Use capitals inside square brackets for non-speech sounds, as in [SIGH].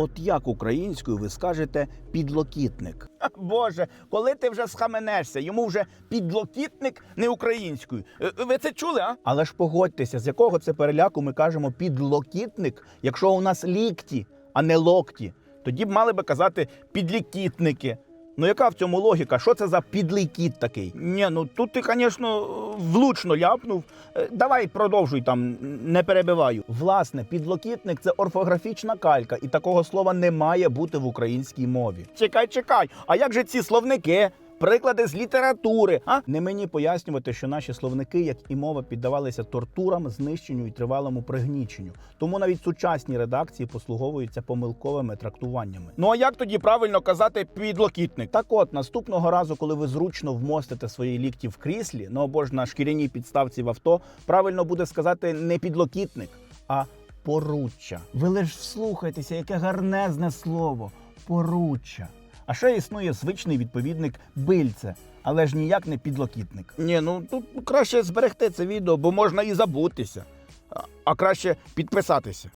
От як українською ви скажете підлокітник? [LAUGHS] Боже, коли ти вже схаменешся, йому вже підлокітник не українською. Е, Ви це чули, а? Але ж погодьтеся, з якого це переляку ми кажемо підлокітник, якщо у нас лікті, а не локті. Тоді б мали би казати підлікітники. Ну яка в цьому логіка? Що це за підлий кіт такий? Ні, ну тут ти, звісно, влучно ляпнув. Е, Давай продовжуй там, не перебиваю. Власне, підлокітник це орфографічна калька, і такого слова не має бути в українській мові. Чекай, чекай. А як же ці словники? Приклади з літератури, а не мені пояснювати, що наші словники, як і мова, піддавалися тортурам, знищенню і тривалому пригніченню. Тому навіть сучасні редакції послуговуються помилковими трактуваннями. Ну а як тоді правильно казати підлокітник? Так от наступного разу, коли ви зручно вмостите свої лікті в кріслі, ну або ж на шкіряній підставці в авто, правильно буде сказати не підлокітник, а поруччя. Ви лиш вслухайтеся, яке гарнезне слово поруччя. А ще існує звичний відповідник бильце, але ж ніяк не підлокітник. Ні, ну тут краще зберегти це відео, бо можна і забутися. А, краще підписатися.